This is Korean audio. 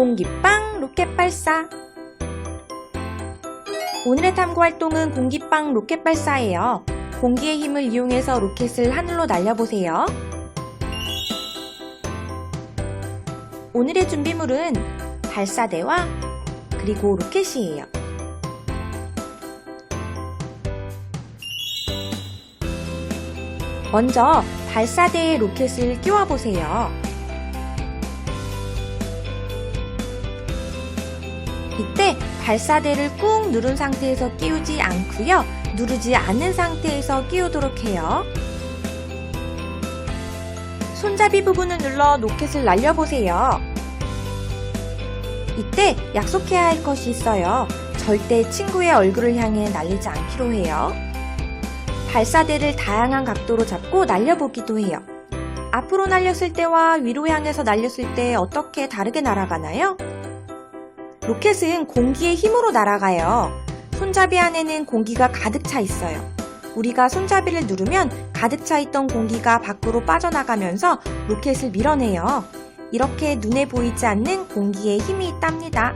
공기빵 로켓 발사 오늘의 탐구 활동은 공기빵 로켓 발사예요. 공기의 힘을 이용해서 로켓을 하늘로 날려보세요. 오늘의 준비물은 발사대와 그리고 로켓이에요. 먼저 발사대에 로켓을 끼워 보세요. 이때 발사대를 꾹 누른 상태에서 끼우지 않고요. 누르지 않은 상태에서 끼우도록 해요. 손잡이 부분을 눌러 로켓을 날려보세요. 이때 약속해야 할 것이 있어요. 절대 친구의 얼굴을 향해 날리지 않기로 해요. 발사대를 다양한 각도로 잡고 날려보기도 해요. 앞으로 날렸을 때와 위로 향해서 날렸을 때 어떻게 다르게 날아가나요? 로켓은 공기의 힘으로 날아가요. 손잡이 안에는 공기가 가득 차 있어요. 우리가 손잡이를 누르면 가득 차 있던 공기가 밖으로 빠져나가면서 로켓을 밀어내요. 이렇게 눈에 보이지 않는 공기의 힘이 있답니다.